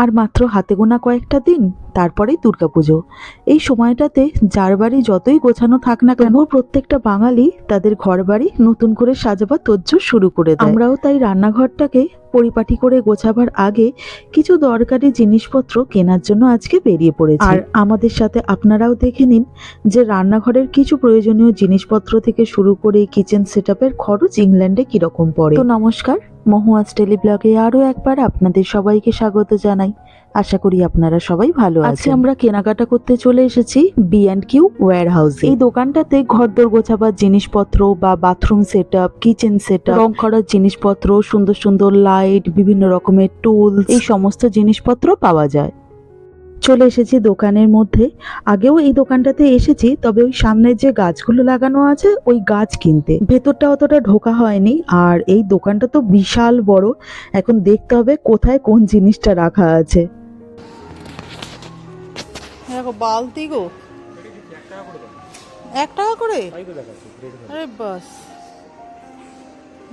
আর মাত্র হাতে গোনা কয়েকটা দিন, তারপরেই দুর্গাপুজো। এই সময়টাতে যার বাড়ি যতই গোছানো থাক না কেন, প্রত্যেকটা বাঙালি তাদের ঘর বাড়ি নতুন করে সাজাবার তজ্জ শুরু করে দেয়। আমরাও তাই রান্নাঘরটাকে পরিপাটি করে গোছাবার আগে কিছু দরকারি জিনিসপত্র কেনার জন্য আজকে বেরিয়ে পড়েছি। আর আমাদের সাথে আপনারাও দেখে নিন যে রান্নাঘরের কিছু প্রয়োজনীয় জিনিসপত্র থেকে শুরু করে কিচেন সেটআপের খরচ ইংল্যান্ডে কীরকম পড়ে। তো নমস্কার মহুয়াজ টেলিব্লগে আরও একবার আপনাদের সবাইকে স্বাগত জানাই। আশা করি আপনারা সবাই ভালো আজকে আমরা কেনাকাটা করতে চলে এসেছি বি অ্যান্ড কিউ ওয়্যার হাউসে এই দোকানটাতে ঘর ঘরদোর গোছাবার জিনিসপত্র বা bathroom set up kitchen set up রং করার জিনিসপত্র সুন্দর সুন্দর লাইট বিভিন্ন রকমের টুলস এই সমস্ত জিনিসপত্র পাওয়া যায়। চলে এসেছি দোকানের মধ্যে। আগেও এই দোকানটাতে এসেছি, তবে ওই সামনের যে গাছগুলো লাগানো আছে, ওই গাছ কিনতে। ভেতরটা অতটা ঢোকা হয়নি, আর এই দোকানটা তো বিশাল বড়। এখন দেখতে হবে কোথায় কোন জিনিসটা রাখা আছে। দেখো বালতি গো। এক টাকা করে? আরে বাস।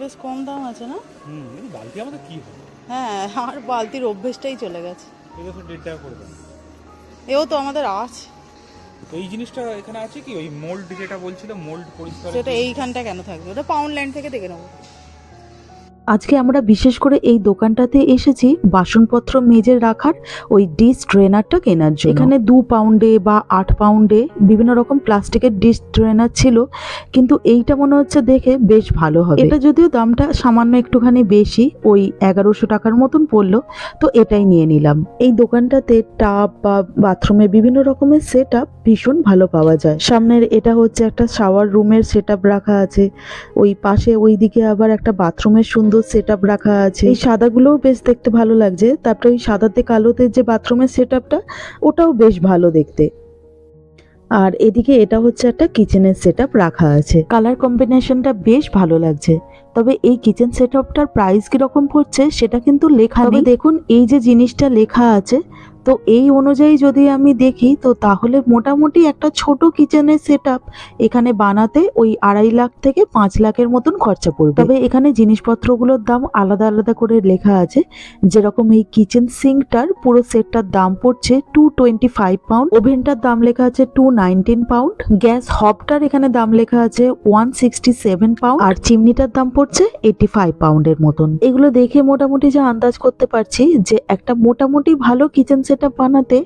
বেশ কম দাম আছে না? হুম বালতি আমাদের কি হবে? হ্যাঁ আর বালতির অভ্যেসটাই চলে গেছে। এই দেখো দেড় টাকা করে দাম। এও তো আমাদের আছে। তো এই জিনিসটা এখানে আছে কি? ওই মোল্ড যেটা বলছিল মোল্ড পরিষ্কার সেটা এইখানটা কেন থাকবে? ওটা পাউন্ড ল্যান্ড থেকে দেখে নেব। আজকে আমরা বিশেষ করে এই দোকানটাতে এসেছি বাসনপত্র মেজে রাখার ওই ডিশ ট্রেনারটা কেনার জন্য। এখানে দু পাউন্ডে বা আট পাউন্ডে বিভিন্ন রকম প্লাস্টিকের ডিশ ট্রেনার ছিল, কিন্তু এইটা মনে হচ্ছে দেখে বেশ ভালো হবে। এটা যদিও দামটা সামান্য একটুখানি বেশি, ওই এগারোশো টাকার মতন পড়ল, তো এটাই নিয়ে নিলাম। এই দোকানটাতে টাব বা বাথরুমে বিভিন্ন রকমের সেট ভীষণ ভালো পাওয়া যায়। সামনের এটা হচ্ছে একটা শাওয়ার রুমের সেট রাখা আছে, ওই পাশে ওই দিকে আবার একটা বাথরুমের সুন্দর সেট রাখা আছে। এই সাদাগুলোও বেশ দেখতে ভালো লাগছে। তারপরে ওই সাদাতে কালোতে যে বাথরুমের সেট ওটাও বেশ ভালো দেখতে। আর এদিকে এটা হচ্ছে একটা কিচেনের সেট রাখা আছে। কালার কম্বিনেশনটা বেশ ভালো লাগছে। তবে এই কিচেন সেট আপটার প্রাইস কীরকম পড়ছে, সেটা কিন্তু লেখা দেখুন, এই যে জিনিসটা লেখা আছে তো এই অনুযায়ী যদি আমি দেখি, তো তাহলে মোটামুটি একটা ছোট কিচেনের সেট এখানে বানাতে ওই আড়াই লাখ থেকে পাঁচ লাখের মতন খরচা পড়বে। তবে এখানে জিনিসপত্রগুলোর দাম আলাদা আলাদা করে লেখা আছে। যেরকম এই কিচেন সিঙ্কটার পুরো সেটটার দাম পড়ছে টু টোয়েন্টি ফাইভ পাউন্ড ওভেনটার দাম লেখা আছে টু নাইনটিন পাউন্ড গ্যাস হবটার এখানে দাম লেখা আছে ওয়ান সিক্সটি সেভেন পাউন্ড আর চিমনিটার দাম পড়ছে এইটি ফাইভ পাউন্ডের মতন। এগুলো দেখে মোটামুটি যা আন্দাজ করতে পারছি যে একটা মোটামুটি ভালো কিচেন সেট বানাতে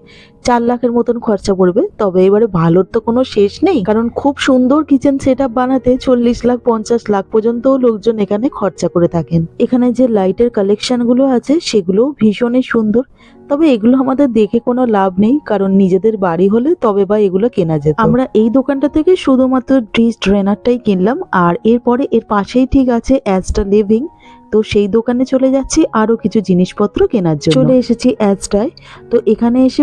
চার লাখের মতন খরচা পড়বে। তবে এবারে ভালোর তো কোনো শেষ নেই। কারণ খুব সুন্দর কিচেন সেট বানাতে চল্লিশ লাখ, পঞ্চাশ লাখ পর্যন্তও লোকজন এখানে খরচা করে থাকেন। এখানে যে লাইটের কালেকশনগুলো আছে, সেগুলোও ভীষণই সুন্দর। তবে এগুলো আমাদের দেখে কোনো লাভ নেই, কারণ নিজেদের বাড়ি হলে তবে বা এগুলো কেনা যেত। আমরা এই দোকানটা থেকে শুধুমাত্র ড্রিস ড্রেনারটাই কিনলাম, আর এরপরে এর পাশেই ঠিক আছে অ্যাজটা লিভিং তো সেই দোকানে চলে যাচ্ছি আরও কিছু জিনিসপত্র কেনার জন্য। চলে এসেছি অ্যাজটায় তো এখানে এসে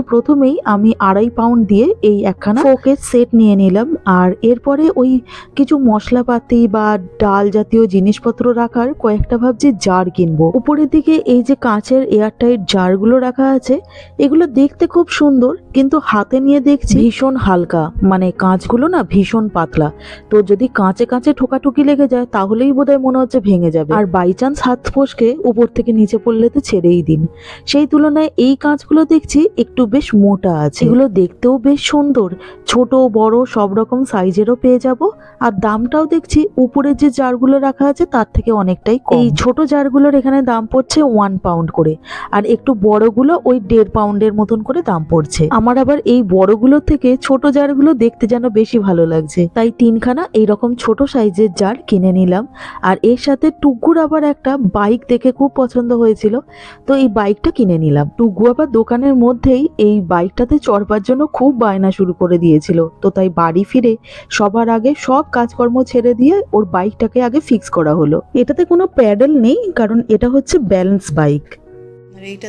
প্রথমেই আমি আড়াই পাউন্ড দিয়ে এই একখানা ফোকের সেট নিয়ে নিলাম। আর এরপরে ওই কিছু মশলাপাতি বা ডাল জাতীয় জিনিসপত্র রাখার কয়েকটা ভাবছি জার কিনবো। উপরের দিকে এই যে কাঁচের এয়ারটাইট জারগুলো রাখা আছে, এগুলো দেখতে খুব সুন্দর, কিন্তু হাতে নিয়ে দেখছি ভীষণ হালকা। মানে কাঁচগুলো না ভীষণ পাতলা। তো যদি কাঁচে কাঁচে ঠোকাঠুকি লেগে যায়, তাহলেই বোধহয় মনে হচ্ছে ভেঙে যাবে। আর বাই চান্স হাত ফসকে উপর থেকে নিচে পড়লে তো ছেড়েই দিন। সেই তুলনায় এই কাঁচগুলো দেখছি একটু বেশ মোটা আছে। এগুলো দেখতেও বেশ সুন্দর। ছোট বড় সব রকম সাইজেরও পেয়ে যাব। আর দামটাও দেখছি উপরে যে জারগুলো রাখা আছে তার থেকে অনেকটাই এই ছোট জারগুলোর এখানে দাম পড়ছে ওয়ান পাউন্ড করে। আর একটু বড়গুলো ওই দেড় পাউন্ডের মতন করে দাম পড়ছে। আমার আবার এই বড়গুলোর থেকে ছোট জারগুলো দেখতে যেন বেশি ভালো লাগছে। তাই তিনখানা এইরকম ছোট সাইজের জার কিনে নিলাম। আর এর সাথে টুকুর আবার একটা বাইক দেখে খুব পছন্দ হয়েছিল। তো এই বাইকটা কিনে নিলাম। টুকু আবার দোকানের মধ্যেই এই বাইকটাতে চড়বার জন্য খুব বায়না শুরু করে দিয়েছিল। তো তাই বাড়ি ফিরে সবার আগে সব কাজকর্ম ছেড়ে দিয়ে ওর বাইকটাকে আগে ফিক্স করা হলো। এটাতে কোনো প্যাডেল নেই, কারণ এটা হচ্ছে ব্যালেন্স বাইক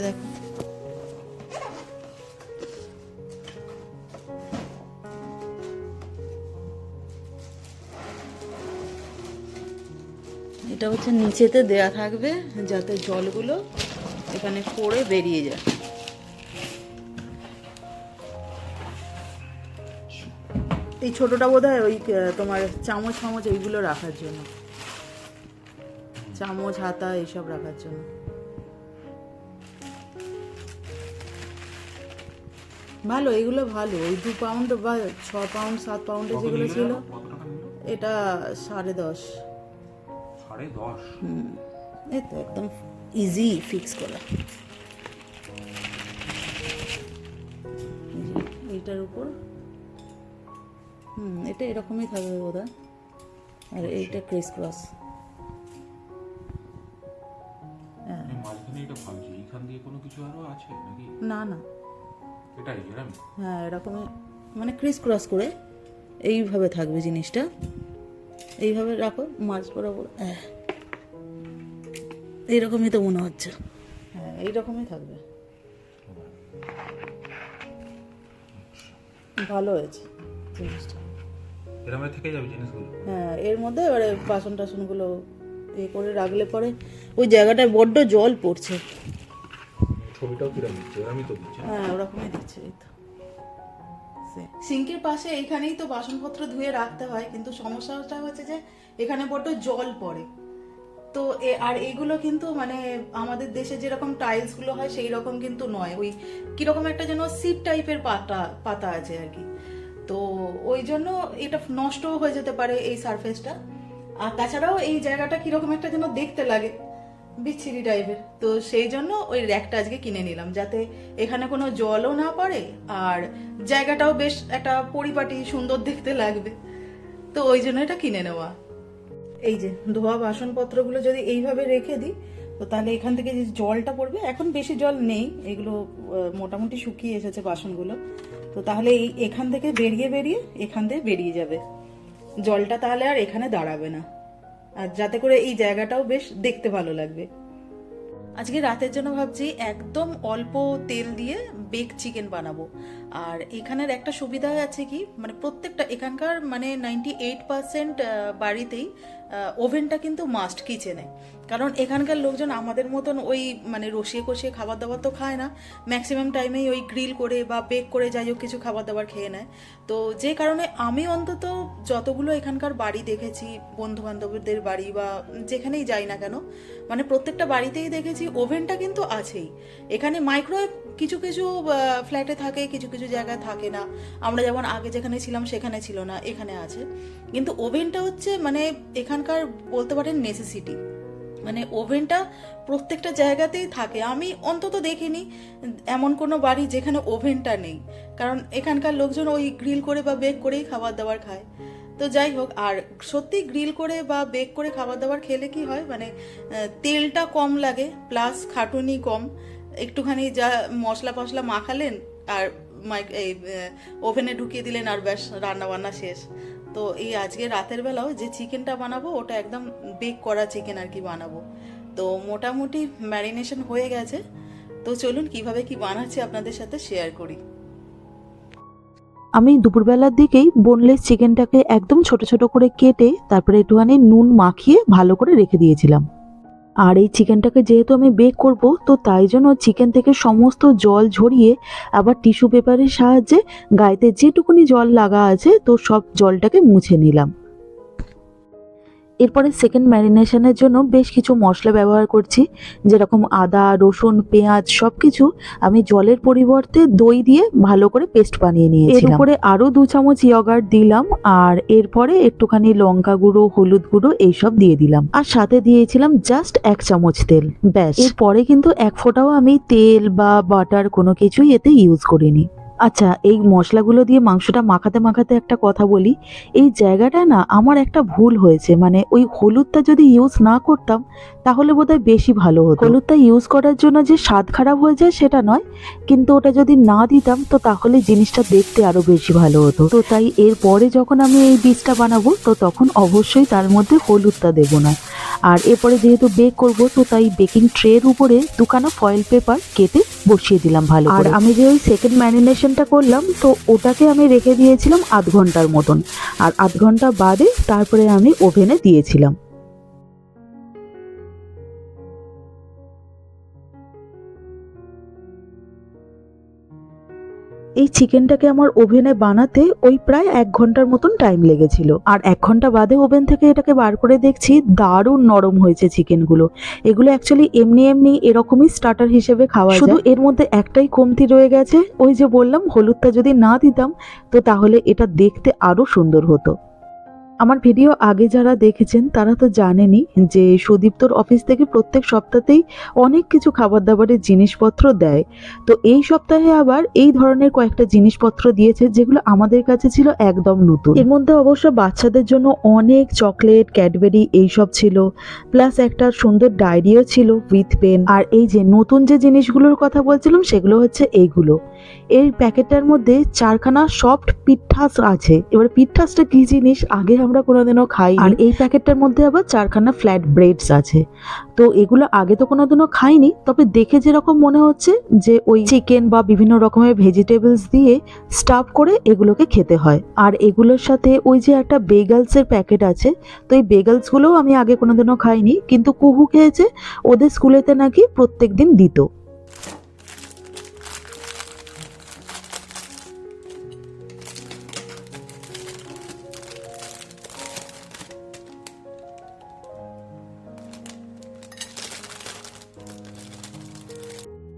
দেখো। এটা হচ্ছে নিচেতে দেয়া থাকবে, যাতে জলগুলো এখানে পড়ে বেরিয়ে যায়। এই ছোটটা বোধ হয় ওই তোমার চামচ ফামচ এইগুলো রাখার জন্য। চামচ হাতা এইসব রাখার জন্য। ভালো এগুলো ভালো। ওই দু পাউন্ড বা ছ পাউন্ড সাত পাউন্ডের যেগুলো ছিল এটা সাড়ে দশ। সাড়ে দশ? এই তো একদম ইজি ফিক্স করা। এই এইটার উপর হুম এটা এরকমই থাকবে বোধ আর এইটা ক্রিস ক্রস হ্যাঁ। নাকি? না না। হ্যাঁ এরকমই মানে ক্রিস ক্রস করে এইভাবে থাকবে জিনিসটা। এইভাবে রাখো মাছ বরাবর হ্যাঁ। এইরকমই তো মনে হচ্ছে। হ্যাঁ এইরকমই থাকবে। ভালো হয়েছে জিনিসটা। এরমে থেকে যাবে জিনিসগুলো। হ্যাঁ এর মধ্যে এবারে বাসন টাসনগুলো এ করে রাখলে পরে ওই জায়গাটায় বড্ড জল পড়ছে। ছবিটাও কিরম দিচ্ছে? এরমই তো দিচ্ছে। হ্যাঁ ওরকমই দিচ্ছে এই তো। সিঙ্কের পাশে এইখানেই তো বাসনপত্র ধুয়ে রাখতে হয় কিন্তু সমস্যাটা হচ্ছে যে এখানে বড্ড জল পড়ে। তো আর এগুলো কিন্তু মানে আমাদের দেশে যেরকম টাইলসগুলো হয় সেই রকম কিন্তু নয়। ওই কীরকম একটা যেন সিট টাইপের পাতা পাতা আছে আর কি। তো ওই জন্য এটা নষ্টও হয়ে যেতে পারে এই সারফেসটা আর তাছাড়াও এই জায়গাটা কীরকম একটা যেন দেখতে লাগে বিচ্ছিরি টাইপের তো সেই জন্য ওই র্যাকটা আজকে কিনে নিলাম, যাতে এখানে কোনো জলও না পড়ে আর জায়গাটাও বেশ একটা পরিপাটি, সুন্দর দেখতে লাগবে। তো ওই জন্য এটা কিনে নেওয়া। এই যে ধোয়া বাসনপত্রগুলো যদি এইভাবে রেখে দিই, তো তাহলে এখান থেকে যে জলটা পড়বে, এখন বেশি জল নেই। এগুলো মোটামুটি শুকিয়ে এসেছে বাসনগুলো। তো তাহলে এই এখান থেকে বেরিয়ে বেরিয়ে এখান থেকে বেরিয়ে যাবে। জলটা তাহলে আর এখানে দাঁড়াবে না। আর যাতে করে এই জায়গাটাও বেশ দেখতে ভালো লাগবে। আজকে রাতের জন্য ভাবছি একদম অল্প তেল দিয়ে বেক চিকেন বানাবো। আর এখানের একটা সুবিধা আছে কি মানে প্রত্যেকটা এখানকার মানে নাইনটি এইট পার্সেন্ট বাড়িতেই ওভেনটা কিন্তু মাস্ট কিচেনে কারণ এখানকার লোকজন আমাদের মতন ওই মানে রসিয়ে কষিয়ে খাবার দাবার তো খায় না। ম্যাক্সিমাম টাইমেই ওই গ্রিল করে বা বেক করে যাই হোক কিছু খাবার দাবার খেয়ে নেয়। তো যে কারণে আমি অন্তত যতগুলো এখানকার বাড়ি দেখেছি বন্ধু বান্ধবদের বাড়ি বা যেখানেই যাই না কেন মানে প্রত্যেকটা বাড়িতেই দেখেছি ওভেনটা কিন্তু আছেই। এখানে মাইক্রোওয়েভ কিছু কিছু ফ্ল্যাটে থাকে, কিছু কিছু জায়গায় থাকে না। আমরা যেমন আগে যেখানে ছিলাম সেখানে ছিল না, এখানে আছে। কিন্তু ওভেনটা হচ্ছে মানে এখানকার বলতে পারেন নেসেসিটি মানে ওভেনটা প্রত্যেকটা জায়গাতেই থাকে। আমি অন্তত দেখিনি এমন কোনো বাড়ি যেখানে ওভেনটা নেই। কারণ এখানকার লোকজন ওই গ্রিল করে বা বেক করেই খাবার দাবার খায়। তো যাই হোক, আর সত্যি গ্রিল করে বা বেক করে খাবার দাবার খেলে কি হয়? মানে তেলটা কম লাগে, প্লাস খাটুনি কম। একটুখানি যা মশলা ফসলা মাখালেন আর মাইক, এই ওভেনে ঢুকিয়ে দিলেন আর ব্যাস, রান্নাবান্না শেষ। তো এই আজকে রাতের বেলাও যে চিকেনটা বানাবো, ওটা একদম বেক করা চিকেন আর কি বানাবো। তো মোটামুটি ম্যারিনেশন হয়ে গেছে। তো চলুন কীভাবে কি বানাচ্ছি আপনাদের সাথে শেয়ার করি। আমি দুপুরবেলার দিকেই বোনলেস চিকেনটাকে একদম ছোট ছোট করে কেটে, তারপরে একটুখানি নুন মাখিয়ে ভালো করে রেখে দিয়েছিলাম। আর এই চিকেনটাকে যেহেতু আমি বেক করব, তো তাই জন্য চিকেন থেকে সমস্ত জল ঝরিয়ে, আবার টিস্যু পেপারের সাহায্যে গায়েতে যেটুকুনি জল লাগা আছে, তো সব জলটাকে মুছে নিলাম। এরপরে সেকেন্ড ম্যারিনেশনের জন্য বেশ কিছু মশলা ব্যবহার করছি যেরকম আদা রসুন পেঁয়াজ সব কিছু আমি জলের পরিবর্তে দই দিয়ে ভালো করে পেস্ট বানিয়ে নিয়েছিলাম। এর উপরে আরও দু চামচ ইয়গার্ট দিলাম আর এরপরে একটুখানি লঙ্কা গুঁড়ো হলুদ গুঁড়ো এইসব দিয়ে দিলাম। আর সাথে দিয়েছিলাম জাস্ট এক চামচ তেল ব্যাস। এরপরে কিন্তু এক ফোঁটাও আমি তেল বা বাটার কোনো কিছুই এতে ইউজ করিনি। আচ্ছা এই মশলাগুলো দিয়ে মাংসটা মাখাতে মাখাতে একটা কথা বলি। এই জায়গাটা না আমার একটা ভুল হয়েছে। মানে ওই হলুদটা যদি ইউজ না করতাম, তাহলে বোধহয় বেশি ভালো হতো। হলুদটা ইউজ করার জন্য যে স্বাদ খারাপ হয়ে যায় সেটা নয়, কিন্তু ওটা যদি না দিতাম, তো তাহলে জিনিসটা দেখতে আরও বেশি ভালো হতো। তো তাই এরপরে যখন আমি এই বীজটা বানাবো, তো তখন অবশ্যই তার মধ্যে হলুদটা দেবো না। আর এরপরে যেহেতু বেক করব তো তাই বেকিং ট্রের উপরে দুখানা ফয়েল পেপার কেটে বসিয়ে দিলাম ভালো আর আমি যে ওই সেকেন্ড ম্যারিনেশনটা করলাম তো ওটাকে আমি রেখে দিয়েছিলাম আধ ঘণ্টার মতন। আর আধ ঘণ্টা বাদে তারপরে আমি ওভেনে দিয়েছিলাম। এই চিকেনটাকে আমার ওভেনে বানাতে ওই প্রায় এক ঘণ্টার মতন টাইম লেগেছিল। আর এক ঘণ্টা বাদে ওভেন থেকে এটাকে বার করে দেখছি দারুণ নরম হয়েছে চিকেনগুলো। এগুলো অ্যাকচুয়ালি এমনি এমনি এরকমই স্টার্টার হিসেবে খাওয়া শুধু এর মধ্যে একটাই কমতি রয়ে গেছে। ওই যে বললাম, হলুদটা যদি না দিতাম, তো তাহলে এটা দেখতে আরও সুন্দর হতো। আমার ভিডিও আগে যারা দেখেছেন, তারা তো জানেনই যে সুদীপ্তর অফিস থেকে প্রত্যেক সপ্তাহতেই অনেক কিছু খাবার দাবারের জিনিসপত্র দেয়। তো এই সপ্তাহে আবার এই ধরনের কয়েকটা জিনিসপত্র দিয়েছে, যেগুলো আমাদের কাছে ছিল একদম নতুন। এর মধ্যে অবশ্য বাচ্চাদের জন্য অনেক চকলেট, ক্যাডবেরি এইসব ছিল, প্লাস একটা সুন্দর ডায়েরিও ছিল উইথ পেন। আর এই যে নতুন যে জিনিসগুলোর কথা বলছিলাম, সেগুলো হচ্ছে এইগুলো এই প্যাকেটটার মধ্যে চারখানা সফট পিঠাস আছে। এবার পিঠাসটা কি জিনিস? আগে আমরা কোনোদিনও খাই আর এই প্যাকেটটার মধ্যে আবার চারখানা ফ্ল্যাট ব্রেডস আছে। তো এগুলো আগে তো কোনোদিনও খাইনি, তবে দেখে যেরকম মনে হচ্ছে যে ওই চিকেন বা বিভিন্ন রকমের ভেজিটেবলস দিয়ে স্টাফ করে এগুলোকে খেতে হয়। আর এগুলোর সাথে ওই যে একটা বেগালসের প্যাকেট আছে, তো এই বেগালসগুলোও আমি আগে কোনোদিনও খাইনি, কিন্তু কুহু খেয়েছে, ওদের স্কুলেতে নাকি প্রত্যেক দিন দিত।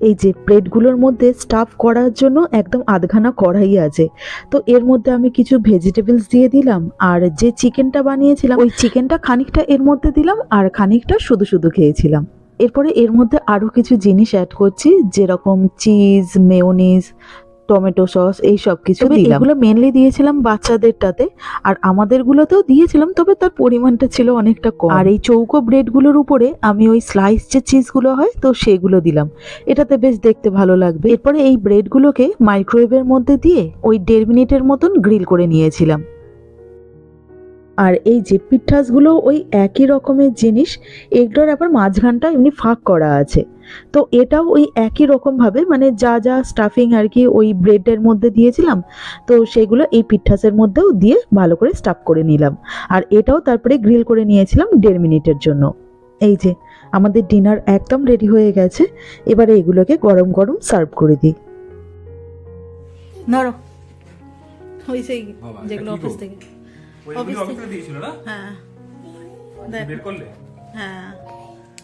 এই যে প্লেটগুলোর মধ্যে স্টাফ করার জন্য একদম আধখানা কড়াই আছে। তো এর মধ্যে আমি কিছু ভেজিটেবলস দিয়ে দিলাম, আর যে চিকেনটা বানিয়েছিলাম, ওই চিকেনটা খানিকটা এর মধ্যে দিলাম, আর খানিকটা শুধু শুধু খেয়েছিলাম। এরপরে এর মধ্যে আরও কিছু জিনিস অ্যাড করছি, যেরকম চিজ মেয়োনিজ টমেটো সস এই সব কিছু দিলাম। এগুলো মেনলি দিয়েছিলাম বাচ্চাদেরটাতে আর আমাদেরগুলোতেও দিয়েছিলাম তবে তার পরিমাণটা ছিল অনেকটা কম। আর এই চৌকো ব্রেডগুলোর উপরে আমি ওই স্লাইস যে চিজগুলো হয় তো সেগুলো দিলাম। এটাতে বেশ দেখতে ভালো লাগবে। এরপরে এই ব্রেডগুলোকে মাইক্রোওয়েভের মধ্যে দিয়ে ওই দেড় মিনিটের মতন গ্রিল করে নিয়েছিলাম। আর এই যে পিঠাসগুলো ওই একই রকমের জিনিস এগুলোর আবার মাঝখানটা এমনি ফাঁক করা আছে। তো এটাও ওই একই রকমভাবে মানে যা যা স্টাফিং আর কি ওই ব্রেডের মধ্যে দিয়েছিলাম তো সেগুলো এই পিঠাসের মধ্যেও দিয়ে ভালো করে স্টাফ করে নিলাম। আর এটাও তারপরে গ্রিল করে নিয়েছিলাম দেড় মিনিটের জন্য। এই যে আমাদের ডিনার একদম রেডি হয়ে গেছে এবারে এগুলোকে গরম গরম সার্ভ করে দিই। ধরো ওই সেই যেগুলো অফিস থেকে। ওই দিয়েছিল না? হ্যাঁ। বের করলে? হ্যাঁ।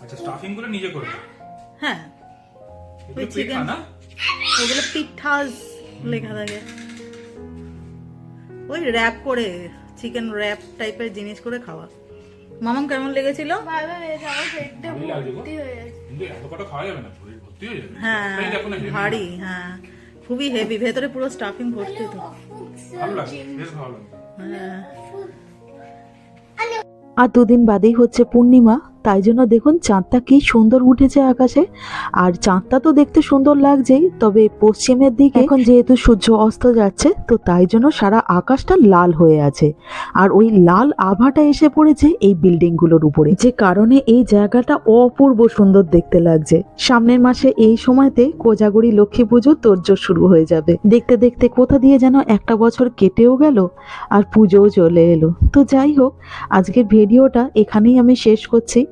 আচ্ছা স্টাফিংগুলো নিজে করবে? হ্যাঁ। পেঠা ওগুলো পিঠাস লেখা থাকে। ওই র্যাপ করে চিকেন র্যাপ টাইপের জিনিস করে খাওয়া। মামাম কেমন লেগেছিল? হয়ে। ভারী হ্যাঁ। খুবই হেভি ভেতরে পুরো স্টাফিং ভর্তি তো। ভালো লাগে বেশ ভালো লাগে হ্যাঁ। আর দুদিন বাদেই হচ্ছে পূর্ণিমা। তাই জন্য দেখুন চাঁদটা কি সুন্দর উঠেছে আকাশে। আর চাঁদটা তো দেখতে সুন্দর লাগছেই, তবে পশ্চিমের দিকে এখন যেহেতু সূর্য অস্ত যাচ্ছে, তো তাই জন্য সারা আকাশটা লাল হয়ে আছে। আর ওই লাল আভাটা এসে পড়েছে এই বিল্ডিংগুলোর উপরে। যে কারণে এই জায়গাটা অপূর্ব সুন্দর দেখতে লাগছে। সামনের মাসে এই সময়তে কোজাগরি লক্ষ্মী পুজো তোরজোর শুরু হয়ে যাবে। দেখতে দেখতে কোথা দিয়ে যেন একটা বছর কেটেও গেল আর পুজোও চলে এলো। তো যাই হোক, আজকের ভিডিওটা এখানেই আমি শেষ করছি।